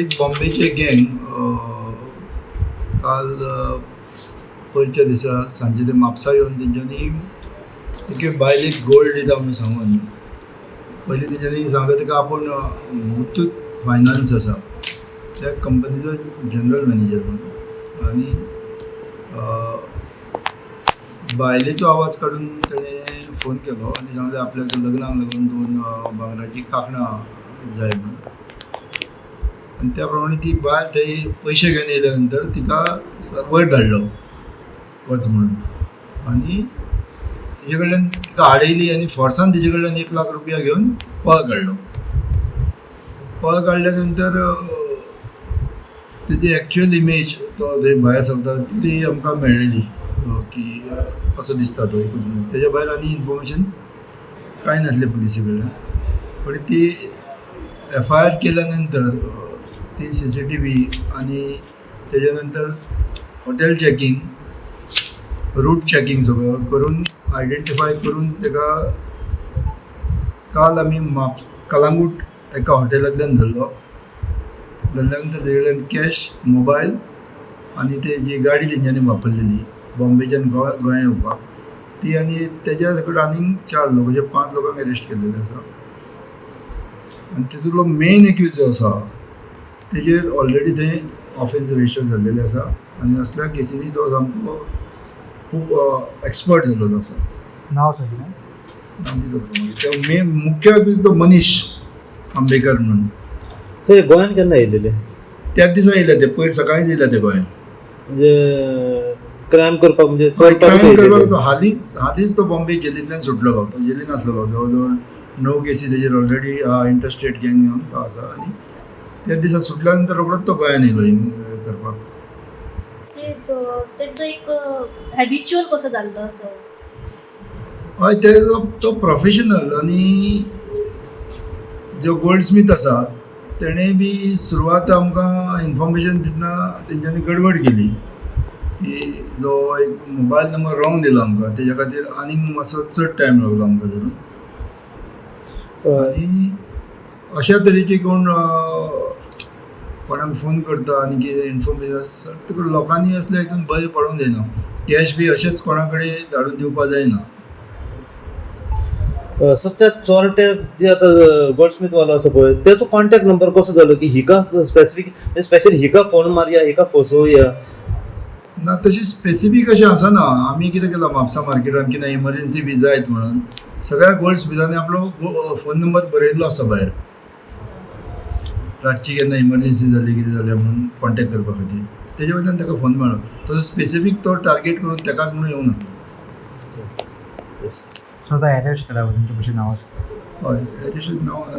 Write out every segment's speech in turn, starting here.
एक बॉम्बेचे गँग काल पयच्या दिसा सांजे ते म्हापसा येवन तेंच्यांनी एके बायलेक गोल्ड दिता म्हणून सांगून. पयलीं तेंच्यांनी सांगता तेका आपूण मुथूत फायनान्स आसा. त्या कंपनीचो जनरल मॅनेजर म्हणून आनी बायलेचो आवाज काडून तेणें फोन केलो. आनी सांगलें आपल्याक लग्नाक लागून दोन भांगराची कांकणां जाय म्हणून आनी त्या प्रमाणे ती बायल थंय पयशे घेवन येयल्या नंतर तिका वयर धाडलो वच म्हणून. आनी तिजे कडल्यान तिका आडयली आनी फोर्सान तिजे कडल्यान एक लाख रुपया घेवन पळ काडलो पळ काडल्या नंतर तेजी एक्च्युअल इमेज तो थंय भायर सरता ती आमकां मेळ्ळेली की कसो दिसता तो एकूच म्हणून तेज्या भायर आनी इन्फॉर्मेशन कांय नासलें पुलिसे कडल्यान पण ती एफ आय आर केल्या नंतर ती सी सी टी व्ही आणि त्याच्यानंतर हॉटेल चॅकिंग रूट चॅकिंग सगळं करून आयडेंटिफाय करून ताका काल आमी म्हाप कलांगूट एका हॉटेलांतल्यान धरलो. धरल्या नंतर तेजे कडल्यान कॅश मोबायल आनी ते जी गाडी तेंच्यांनी वापरलेली बॉम्बेच्यान गोंया गोंया येवपाक ती आनी तेज्या सकट आनीक चार लोक म्हणजे पांच लोकांक अरेस्ट केल्लेले आसा आनी तितूंतलो मेन एक्यूज जो आसा तेजेर ऑलरेडी थंय ऑफेन्स रजिस्टर जाल्लेले आसा आनी असल्या केसींनी तो सामको खूब एक्सपर्ट जाल्लो आसा नाव मेन मुख्य एक्यूज तो मनीश आंबेकर म्हणून. सर गोंयान केन्ना येयलेले त्याच दिसा येयले ते पयर सकाळींच येयले ते गोंयांत म्हणजे क्रायम करपाक म्हणजे क्रायम. करपाक तो हालींच हालींच तो बॉम्बे जेलींतल्यान सुटलो तो जेलीन आसलो जवळ जवळ णव केसी तेजेर ऑलरेडी इंटरस्टेट गँग घेवन तो आसा. आनी त्या दिसा सुटल्या नंतर रोखडोच तो गोंयान येयलो करपाक ते तो- तेंचो एक हॅबिच्युअल कसो जाल्लो असो? हय तेजो तो प्रोफेशनल आनी जो गोल्ड स्मीथ आसा तेणें बी सुरवात आमकां इन्फॉर्मेशन दितना तेंच्यांनी गडबड केली. की जो एक मोबायल नंबर रॉंग दिलो आमकां तेज्या खातीर आनीक मातसो चड टायम लागलो आमकां धरून आनी अशा तरेचे कोण कोणाक फोन करता आनी कितें इन्फॉर्मेशन आसा तुका लोकांनी असल्या हितून भंय पडोंक जायना कॅश बी अशेंच कोणा कडेन धाडून दिवपा जायना अं, सर त्या चोरटे जे आता गोल्डस्मिथ वालो आसा पळय तेचो कॉन्टॅक्ट नंबर कसो जालो की हिका स्पेसिफीक स्पेशल हिका फोन मारया हिका फसोवया ना तशी स्पेसिफीक अशें आसना आमी कितें केलां म्हापसा मार्केटान कितें इमर्जन्सी बी जायत म्हणून. सगळ्या गोल्ड स्मिथांनी आपलो फोन नंबर बरयल्लो आसा भायर रातची केन्ना इमर्जन्सी जाली कितें जालें म्हणून कॉन्टॅक्ट करपा खातीर तेज्या वयल्यान ताका फोन मेळ्ळो तसो स्पेसिफीक तो टार्गेट करून तेकाच म्हणून येवं ना स्वतः अरेस्ट केला तुमच्या कशी नाव हय नांव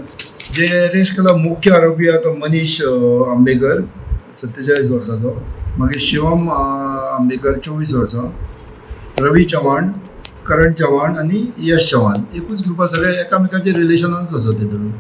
जे अरेस्ट केला मुख्य आरोपी आहा तो मनीश अ, आंबेकर सत्तेचाळीस वर्साचो मागीर शिवम आंबेकर चोवीस वर्सां रवी चव्हाण करण चव्हाण आनी यश चव्हाण. एकूच ग्रुपा सगळे एकामेकाचे रिलेशनानूच आसा ते धरून